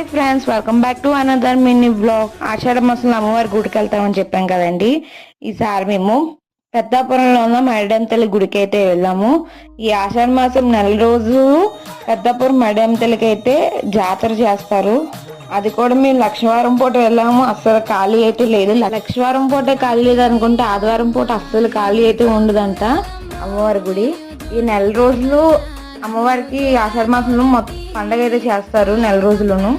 Hi friends welcome back to another mini blog ఆషాఢ మాసంలో అమ్మవారి గుడికి వెళ్తామని చెప్పాం కదండి. ఈసారి మేము పెద్దాపురంలో ఉన్న మేడం తల్లి గుడికి అయితే వెళ్ళాము. ఈ ఆషాఢ మాసం నెల రోజు పెద్దాపురం మేడం తల్లికి అయితే జాతర చేస్తారు. అది కూడా మేము లక్ష్మీవారం పూట వెళ్ళాము. అస్సలు ఖాళీ అయితే లేదు. లక్ష్మీవారం పూట ఖాళీ లేదు అనుకుంటే ఆదివారం పూట అస్సలు ఖాళీ అయితే ఉండదంట అమ్మవారి గుడి. ఈ నెల రోజులు అమ్మవారికి ఆషాఢ మాసంలో మొత్తం పండగ అయితే చేస్తారు నెల రోజులను